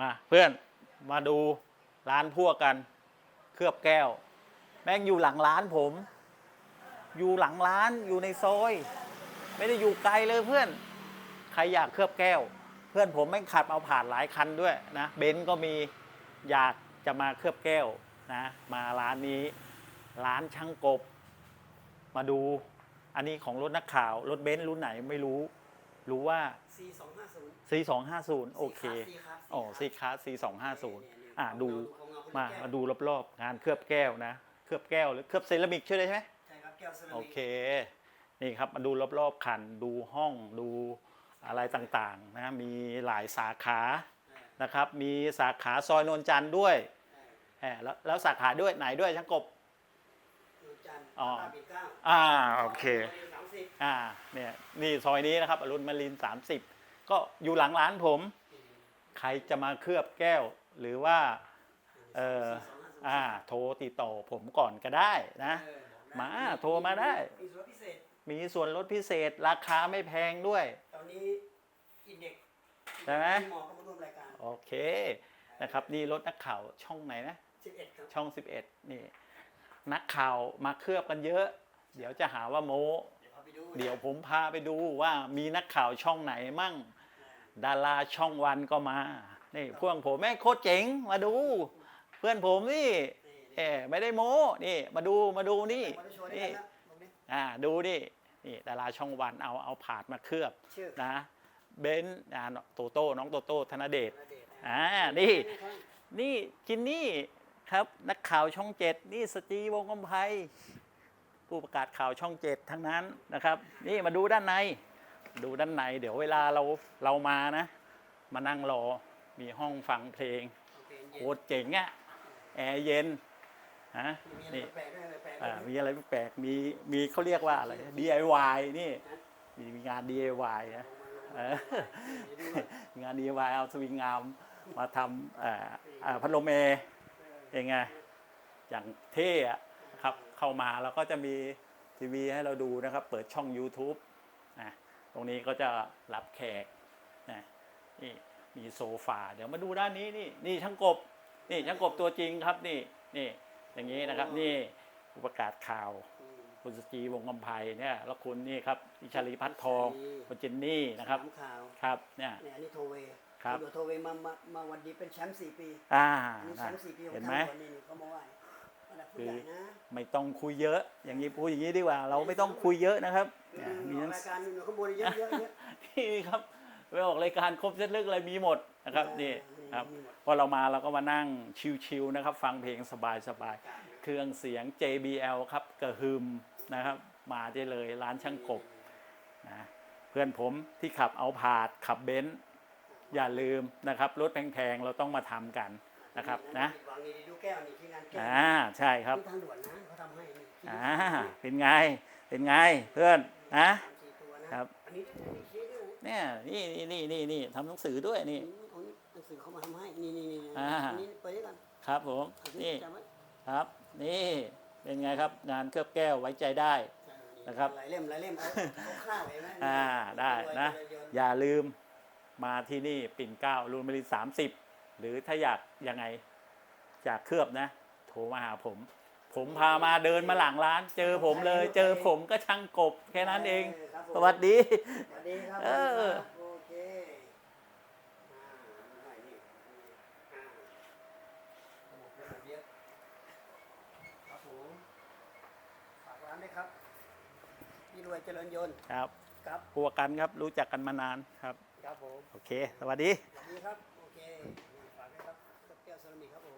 มาเพื่อนมาดูร้านพวกกัน เคลือบแก้ว แม่งอยู่หลังร้านผม อยู่หลังร้านอยู่ในซอย ไม่ได้อยู่ไกลเลยเพื่อน ใครอยากเคลือบแก้ว เพื่อนผมแม่งขับเอาผ่านหลายคันด้วยนะเบนซ์ก็มีอยากจะมาเคลือบแก้วนะมาร้านนี้ ร้านช่างกบ มาดูอันนี้ของรถนักข่าว รถเบนซ์รุ่นไหนไม่รู้ รู้ว่า C250 C250 โอเค C ครับอ๋อ C ค a s C250 อ่าดูมามาดูรอบๆ งานเคลือบแก้วนะ เคลือบแก้วหรือเคลือบเซรามิกใช่ไหมใช่ครับแก้วเซรามิกโอเค นี่ครับมาดูรอบๆคัน ดูห้องดูอะไรต่างๆนะมีหลายสาขานะครับ มีสาขาซอยนนจันทร์ด้วยแหมแล้วแล้วสาขาด้วยไหนด้วยช่างกบดูจันทร์อ๋อลาดปิดเกล้าอ่าโอเค สามสิบอ่าเนี่ยนี่ซอยนี้นะครับอรุณมาริน30ก็อยู่หลังร้านผม ใครจะมาเคลือบแก้ว หรือว่าเอออ่าโทรติดต่อผมก่อนก็ได้นะเออบอกมาโทรมาได้ มีส่วนพิเศษมีส่วนลดพิเศษราคาไม่แพงด้วย ตอนนี้อินเด็กใช่ไหมหมอก็มาร่วมรายการโอเคนะครับนี่รถนักข่าวช่องไหนนะ11ครับช่อง11นี่นักข่าวมาเคลือบกันเยอะ เดี๋ยวจะหาว่าโม เดี๋ยวพาไปดูเดี๋ยวผมพาไปดูว่ามีนักข่าวช่องไหนมั่ง ดาราช่องวันก็มา นี่พวกผมแม่งโคตรเจ๋งมาดู เพื่อนผมนี่เออไม่ได้โม้นี่ มาดูมาดูนี่มาดูโชว์ด้วยนี่กันนะตรงนี้อ่าดูนี่นี่ดาราช่องวันเอาเอาผาดมาเคลือบชื่อนะเบนซ์อ่าโตโต้น้องโตโต้ธนเดชณเดชน์นะอ่านี่นี่จินนี่ครับนักข่าวช่องเจ็ดนี่สจีวงกำไพ ผู้ประกาศข่าวช่องเจ็ดทั้งนั้นนะครับ นี่มาดูด้านใน ดูด้านใน เดี๋ยวเวลาเราเรามานะ มานั่งรอมีห้องฟังเพลงโอเคโคเย็นตรเจ๋งอะแอร์เย็นฮะมีอะไรนี่แปลกๆด้วยอะไรแปลกๆอ่าด้วยมีอะไรแปลกๆมีมีเขาเรียกว่าอะไร DIY นี่มีมีงาน DIY นะเอองาน DIY เอาสวิงงามมาทำเอ่อเอ่อพัดลมเอร์เองไงอย่างเท่อะครับ เข้ามาแล้วก็จะมีทีวีให้เราดูนะครับ เปิดช่อง YouTube นะตรงนี้ก็จะรับแขกนะนี่มีโซฟา เดี๋ยวมาดูด้านนี้นี่นี่ช่างกบนี่ช่างกบตัวจริงครับนี่นี่อย่างนี้นะครับนี่ผู้ประกาศข่าวอืมคุณสจีวงศ์กำไพเนี่ยแล้วคุณนี่ครับอิชาลีพัฒน์ทองนี่คุณเจนนี่นะครับสามข่าวครับเนี่ยเนี่ยอันนี้โทเวย์ครับตำวจโทเวย์มามามาวันดีเป็นแชมป์สี่ปีอ่าอันนี้แชนะมป์สี่ปีของเห็นทางไหมคนนี่นี่เขามาไหว้ ระดับผู้ใหญ่นะไม่ต้องคุยเยอะ อย่างนี้พูดอย่างนี้ดีกว่า เราไม่ต้องคุยเยอะนะครับคือเนี่ยมีออกหนังรายการอยู่ข้างบนเยอะเยอะเยอะนี่ครับไปออกรายการครบเซตลึกอะไรมีหมดนะครับนี่ครับมีหมดพอเรามาเราก็มานั่งชิลๆนะครับ ฟังเพลงสบายๆเครื่องเสียง JBL ครับกระหึมนะครับ มาได้เลยร้านช่างกบนะเพื่อนผมที่ขับเอาผาดขับเบนซ์อย่าลืมนะครับ รถแพงๆ เราต้องมาทำกัน นะครับนะวางนี่ดูแก้วนี่ที่งานแก้วอ่าใช่ครับที่ทางด่วนนะเขาทำให้นี่ที่อ่าเป็นไงเป็นไงเพื่อนนะสามสี่ตัวนะครับอันนี้นี่ชี้ด้วยนะเนี่ยนี่นี่นี่นี่นี่ทำหนังสือด้วยนี่อืมเอานี่หนังสือเขามาทำให้นี่นี่นี่อ่าอันนี้เปิดด้วยกันครับผมเอาที่นี่จำไว้ครับ นี่เป็นไงครับ งานเคลือบแก้วไว้ใจได้เออนะครับหลายเล่มหลายเล่มเอาเอาข้าวไว้ไหมอ่าได้นะเอาไว้อย่าลืมมาที่นี่ปิ่นเกล้ารูนบริสามสิบ หรือถ้าอยากยังไงอยากเคลือบนะ โทรมาหาผม ผมพามาเดินมาหลังร้าน เจอผมเลย เจอผมก็ช่างกบแค่นั้นเอง ครับผมสวัสดี สวัสดีครับเออ โอเคอ่าได้นี่อ่าระบบระบบเยอะครับผมฝากร้านด้วยครับพี่รวยเจริญยนต์ครับครับพวกกันครับรู้จักกันมานานครับ ครับผม โอเค สวัสดี สวัสดีครับ โอเค รามิกครับผม